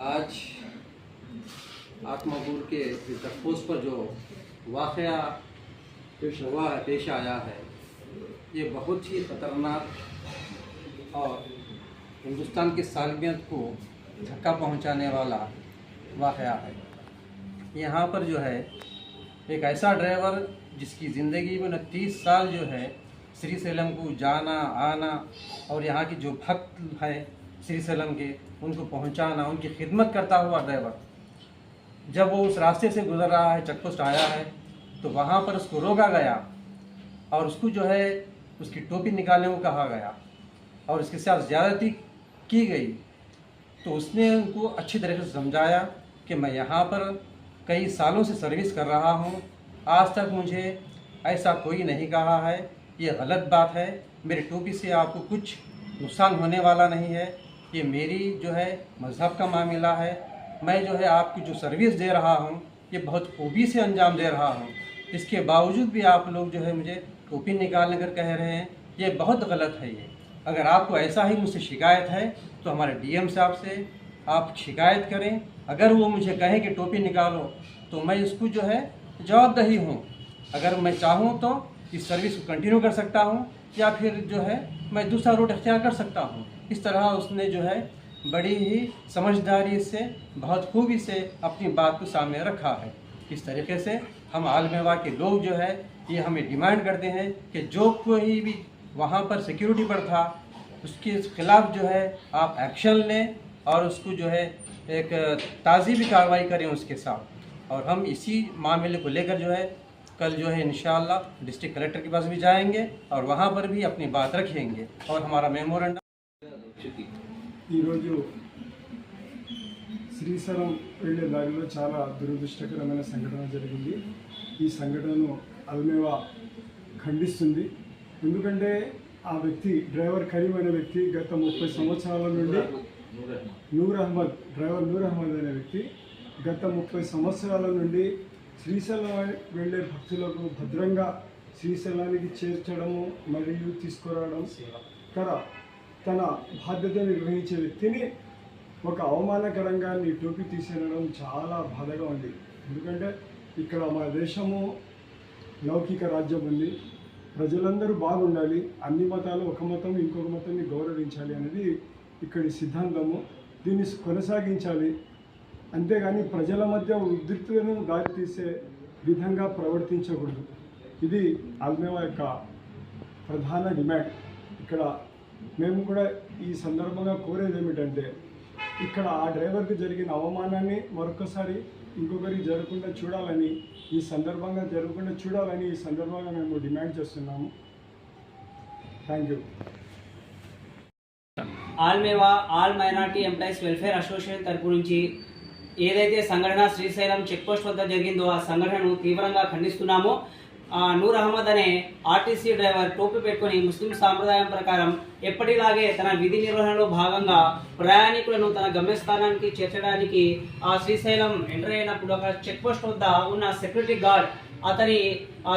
आज आत्मापुर के चेकपोस्ट पर जो वाक़ पेश हुआ है, पेश आया है, ये बहुत ही ख़तरनाक और हिंदुस्तान की सालमियत को धक्का पहुँचाने वाला वाक़ है। यहाँ पर जो है, एक ऐसा ड्राइवर जिसकी ज़िंदगी में तीस साल जो है श्री सैलम को जाना, आना और यहाँ की जो भक्त है श्री सैलम के उनको पहुँचाना, उनकी खिदमत करता हुआ ड्राइवर। जब वो उस रास्ते से गुजर रहा है, चेकपोस्ट आया है तो वहाँ पर उसको रोका गया और उसको जो है, उसकी टोपी निकालने को कहा गया और उसके साथ ज़्यादती की गई। तो उसने उनको अच्छी तरह से समझाया कि मैं यहाँ पर कई सालों से सर्विस कर रहा हूँ। आज तक मुझे ऐसा कोई नहीं कहा है। ये गलत बात है। मेरी टोपी से आपको कुछ नुकसान होने वाला नहीं है। ये मेरी जो है मज़हब का मामला है। मैं जो है आपकी जो सर्विस दे रहा हूँ, ये बहुत खूबी से अंजाम दे रहा हूँ। इसके बावजूद भी आप लोग जो है मुझे टोपी निकालने कर कह रहे हैं, ये बहुत गलत है ये। अगर आपको ऐसा ही मुझसे शिकायत है तो हमारे डीएम साहब से आप शिकायत करें। अगर वो मुझे कहें कि टोपी निकालो तो मैं इसको जो है जवाबदही हूँ। अगर मैं चाहूँ तो इस सर्विस को कंटिन्यू कर सकता हूँ, या फिर जो है मैं दूसरा रूट अख्तियार कर सकता हूँ। इस तरह उसने जो है बड़ी ही समझदारी से, बहुत खूबी से अपनी बात को सामने रखा है। इस तरीके से हम आलमेवा के लोग जो है, ये हमें डिमांड करते हैं कि जो कोई भी वहाँ पर सिक्योरिटी पर था, उसके खिलाफ जो है आप एक्शन लें और उसको जो है एक ताज़ी भी कार्रवाई करें उसके साथ। और हम इसी मामले को लेकर जो है, कल जो है इन डिस्ट्रिक्ट कलेक्टर के पास भी जाएँगे और वहाँ पर भी अपनी बात रखेंगे और हमारा मेमोरेंडम ఈరోజు శ్రీశైలం వెళ్ళే దారిలో చాలా దురదృష్టకరమైన సంఘటన జరిగింది. ఈ సంఘటనను అల్మేవా ఖండిస్తుంది. ఎందుకంటే ఆ వ్యక్తి డ్రైవర్ కరీం అనే వ్యక్తి గత ముప్పై సంవత్సరాల నుండి నూర్ అహ్మద్ డ్రైవర్ నూర్ అహ్మద్ అనే వ్యక్తి గత ముప్పై సంవత్సరాల నుండి శ్రీశైలం వెళ్ళే భక్తులకు భద్రంగా శ్రీశైలానికి చేర్చడము మరియు తీసుకురావడం కర తన బాధ్యతను నిర్వహించే వ్యక్తిని ఒక అవమానకరంగా నీ టోపీ తీసేయడం చాలా బాధగా ఉంది. ఎందుకంటే ఇక్కడ మన దేశము లౌకిక రాజ్యం ఉంది. ప్రజలందరూ బాగుండాలి. అన్ని మతాలు ఒక మతం ఇంకొక మతాన్ని గౌరవించాలి అనేది ఇక్కడి సిద్ధాంతము. దీన్ని కొనసాగించాలి. అంతేగాని ప్రజల మధ్య ఉద్రిక్తులను దారితీసే విధంగా ప్రవర్తించకూడదు. ఇది ఆల్మేవా యొక్క ప్రధాన డిమాండ్. ఇక్కడ మేము కూడా ఈ సందర్భంగా కోరేది ఏమిటంటే ఇక్కడ ఆ డ్రైవర్కి జరిగిన అవమానాన్ని మరొకసారి ఇంకొకరికి జరగకుండా చూడాలని ఈ సందర్భంగా జరగకుండా చూడాలని ఈ సందర్భంగా మేము డిమాండ్ చేస్తున్నాము. Thank you all మేవా all minority employees welfare association తరపు నుంచి ఏదైతే సంఘటన శ్రీశైలం చెక్పోస్ట్ వద్ద జరిగిందో ఆ సంఘటనను తీవ్రంగా ఖండిస్తున్నామో నూర్ అహ్మద్ అనే ఆర్టీసీ డ్రైవర్ టోపీ పెట్టుకుని ముస్లిం సాంప్రదాయం ప్రకారం ఎప్పటిలాగే తన విధి నిర్వహణలో భాగంగా ప్రయాణికులను తన గమ్యస్థానానికి చేర్చడానికి ఆ శ్రీశైలం ఎంటర్ అయినప్పుడు ఒక చెక్ పోస్ట్ వద్ద ఉన్న సెక్యూరిటీ గార్డ్ అతని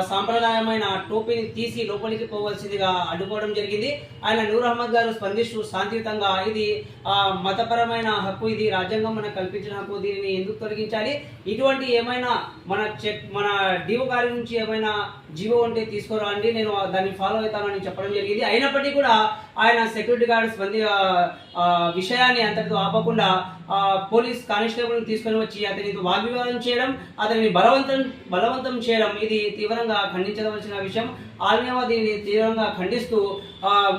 సాంప్రదాయమైన టోపీని తీసి లోపలికి పోవలసిందిగా అడ్డుకోవడం జరిగింది. ఆయన నూర్ అహ్మద్ గారు స్పందిస్తూ శాంతియుతంగా ఇది ఆ, మతపరమైన హక్కు ఇది రాజ్యాంగం మనకు కల్పించిన హక్కు దీనిని ఎందుకు తొలగించాలి? ఇటువంటి ఏమైనా మన చెక్ మన డిఓ గారి నుంచి ఏమైనా జీవో ఉంటే తీసుకురండి నేను దాన్ని ఫాలో అవుతానని చెప్పడం జరిగింది. అయినప్పటికీ కూడా ఆయన సెక్యూరిటీ గార్డ్ స్పంది విషయాన్ని అంతటితో ఆపకుండా పోలీస్ కానిస్టేబుల్ని తీసుకొని వచ్చి అతనితో వాగ్వివాదం చేయడం అతనిని బలవంతం బలవంతం చేయడం ఇది తీవ్రంగా ఖండించవలసిన విషయం. ఆల్మేవా దీనిని తీవ్రంగా ఖండిస్తూ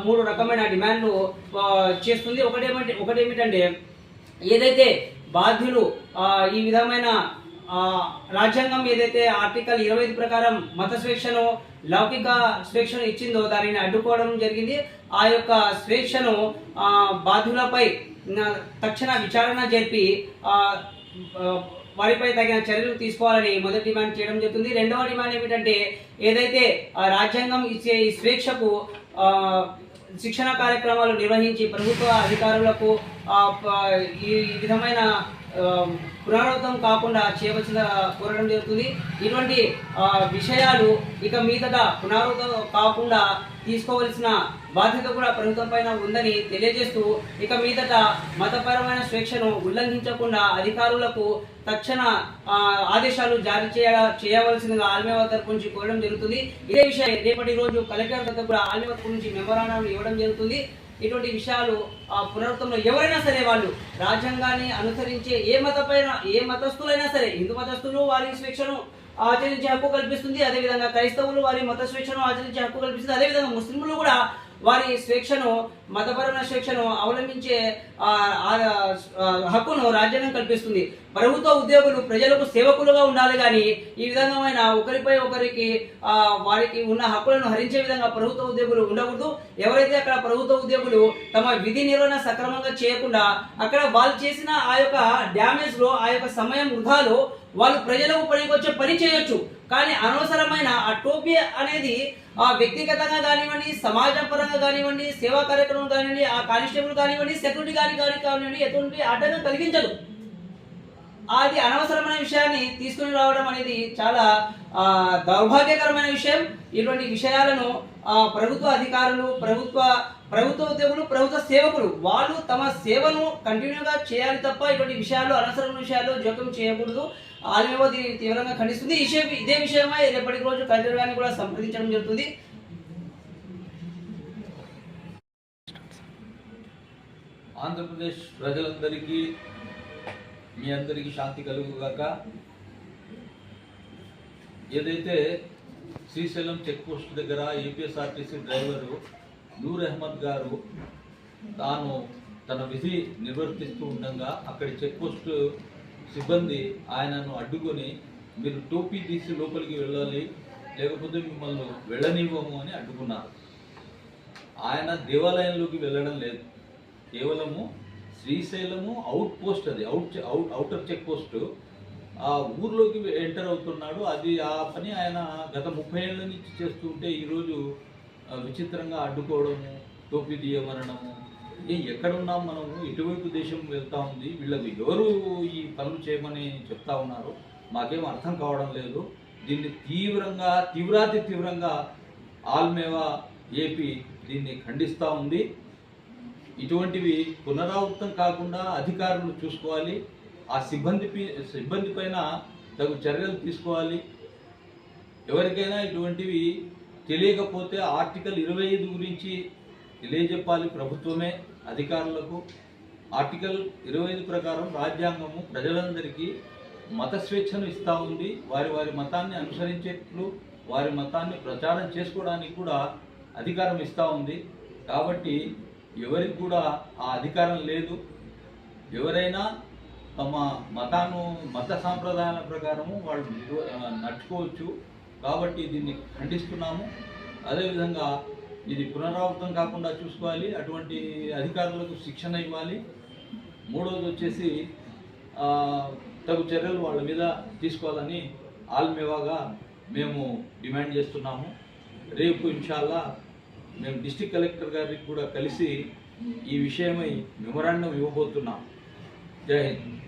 మూడు రకమైన డిమాండ్లు చేస్తుంది. ఒకటేమంటే ఒకటేమిటంటే ఏదైతే బాధ్యులు ఈ విధమైన రాజ్యాంగం ఏదైతే ఆర్టికల్ ఇరవై ఐదు ప్రకారం మత స్వేచ్ఛను లౌకిక స్వేచ్ఛను ఇచ్చిందో దానిని అడ్డుకోవడం జరిగింది. ఆ యొక్క స్వేచ్ఛను బాధ్యులపై తక్షణ విచారణ జరిపి వారిపై తగిన చర్యలు తీసుకోవాలని మొదటి డిమాండ్ చేయడం జరుగుతుంది. రెండవ డిమాండ్ ఏమిటంటే ఏదైతే రాజ్యాంగం ఇచ్చే ఈ స్వేచ్ఛకు ఆ, శిక్షణ కార్యక్రమాలు నిర్వహించి ప్రభుత్వ అధికారులకు ఈ విధమైన పునరావృతం కాకుండా చేయవలసిన కోరడం జరుగుతుంది. ఇటువంటి విషయాలు ఇక మీదట పునరావృతం కాకుండా తీసుకోవలసిన బాధ్యత కూడా ప్రభుత్వం పైన ఉందని తెలియజేస్తూ ఇక మీదట మతపరమైన స్వేచ్ఛను ఉల్లంఘించకుండా అధికారులకు తక్షణ ఆదేశాలు జారీ చేయ చేయవలసిందిగా ఆల్మేవా తరపు నుంచి కోరడం జరుగుతుంది. ఇదే విషయం రేపటి రోజు కలెక్టర్ దగ్గర కూడా ఆల్మేవా తరపు నుంచి మెమోరాండం ఇవ్వడం జరుగుతుంది. ఇటువంటి విషయాలు ఆ పునరుత్వంలో ఎవరైనా సరే వాళ్ళు రాజ్యాంగాన్ని అనుసరించే ఏ మతపైన ఏ మతస్థులైనా సరే హిందూ మతస్థులు వారి స్వేచ్ఛను ఆచరించే హక్కు కల్పిస్తుంది. అదేవిధంగా క్రైస్తవులు వారి మత స్వేచ్ఛను ఆచరించే హక్కు కల్పిస్తుంది. అదేవిధంగా ముస్లింలు కూడా వారి స్వేచ్ఛను మతపరమైన స్వేచ్ఛను అవలంబించే హక్కును రాజ్యాంగం కల్పిస్తుంది. ప్రభుత్వ ఉద్యోగులు ప్రజలకు సేవకులుగా ఉండాలి కానీ ఈ విధమైన ఒకరిపై ఒకరికి వారికి ఉన్న హక్కులను హరించే విధంగా ప్రభుత్వ ఉద్యోగులు ఉండకూడదు. ఎవరైతే అక్కడ ప్రభుత్వ ఉద్యోగులు తమ విధి నిర్వహణ సక్రమంగా చేయకుండా అక్కడ వాళ్ళు చేసిన ఆ యొక్క డ్యామేజ్లో ఆ యొక్క సమయం వృధాలో వాళ్ళు ప్రజలకు పనికి వచ్చే పని చేయొచ్చు. కానీ అనవసరమైన ఆ టోపీ అనేది ఆ వ్యక్తిగతంగా కానివ్వండి సమాజం పరంగా కానివ్వండి సేవా కార్యక్రమం కానివ్వండి ఆ కానిస్టేబుల్ కానివ్వండి సెక్యూరిటీ గారి గారికి కానివ్వండి ఎటువంటి ఆటంకం కలిగించదు. అది అనవసరమైన విషయాన్ని తీసుకుని రావడం అనేది చాలా దౌర్భాగ్యకరమైన విషయం. ఇటువంటి విషయాలను ప్రభుత్వ అధికారులు ప్రభుత్వ ప్రభుత్వ ఉద్యోగులు ప్రభుత్వ సేవకులు వాళ్ళు తమ సేవను కంటిన్యూగా చేయాలి తప్ప ఇటువంటి విషయాలు అనవసరమైన విషయాలు జోక్యం చేయకూడదు. ఆల్మేవో దీన్ని తీవ్రంగా ఖండిస్తుంది. ఈ ఇదే విషయమై రేపటి రోజు కలెక్టర్ గారిని కూడా సంప్రదించడం జరుగుతుంది. ఆంధ్రప్రదేశ్ ప్రజలందరికీ మీ అందరికీ శాంతి కలుగుగాక. ఏదైతే శ్రీశైలం చెక్ పోస్ట్ దగ్గర ఏపీఎస్ఆర్టీసీ డ్రైవరు నూర్ అహ్మద్ గారు తాను తన విధి నిర్వర్తిస్తూ ఉండగా అక్కడి చెక్పోస్ట్ సిబ్బంది ఆయనను అడ్డుకొని మీరు టోపీ తీసి లోపలికి వెళ్ళాలి లేకపోతే మిమ్మల్ని వెళ్ళనివ్వము అని అడ్డుకున్నారు. ఆయన దేవాలయంలోకి వెళ్ళడం లేదు. కేవలము శ్రీశైలము అవుట్ పోస్ట్ అది out out outer check post ఆ ఊర్లోకి ఎంటర్ అవుతున్నాడు. అది ఆ పని ఆయన గత ముప్పై ఏళ్ళ నుంచి చేస్తుంటే ఈరోజు విచిత్రంగా అడ్డుకోవడము టోపీ తీయమనడము. ఏ ఎక్కడున్నాం మనము? ఎటువైపు దేశం వెళ్తా ఉంది. వీళ్ళకి ఎవరు ఈ పనులు చేయమని చెప్తా ఉన్నారు? మాకేం అర్థం కావడం లేదు. దీన్ని తీవ్రంగా తీవ్రాతి తీవ్రంగా ఆల్మేవా ఏపీ దీన్ని ఖండిస్తూ ఉంది. ఇటువంటివి పునరావృతం కాకుండా అధికారులు చూసుకోవాలి ఆ సిబ్బంది సిబ్బంది పైన తగు చర్యలు తీసుకోవాలి. ఎవరికైనా ఇటువంటివి తెలియకపోతే ఆర్టికల్ ఇరవై ఐదు గురించి తెలియజెప్పాలి ప్రభుత్వమే అధికారులకు. ఆర్టికల్ ఇరవై ఐదు ప్రకారం రాజ్యాంగము ప్రజలందరికీ మత స్వేచ్ఛను ఇస్తూ ఉంది. వారి వారి మతాన్ని అనుసరించేట్లు వారి మతాన్ని ప్రచారం చేసుకోవడానికి కూడా అధికారం ఇస్తూ ఉంది. కాబట్టి ఎవరికి కూడా ఆ అధికారం లేదు. ఎవరైనా తమ మతాను మత సాంప్రదాయాల ప్రకారము వాళ్ళు నడుచుకోవచ్చు. కాబట్టి దీన్ని ఖండిస్తున్నాము. అదేవిధంగా ఇది పునరావృతం కాకుండా చూసుకోవాలి. అటువంటి అధికారులకు శిక్షణ ఇవ్వాలి. మూడవది వచ్చేసి తగు చర్యలు వాళ్ళ మీద తీసుకోవాలని ఆల్మేవాగా మేము డిమాండ్ చేస్తున్నాము. రేపు ఇన్షాల్లా మేము డిస్టిక్ కలెక్టర్ గారికి కూడా కలిసి ఈ విషయమై మెమరాండం ఇవ్వబోతున్నాం. జై హింద్.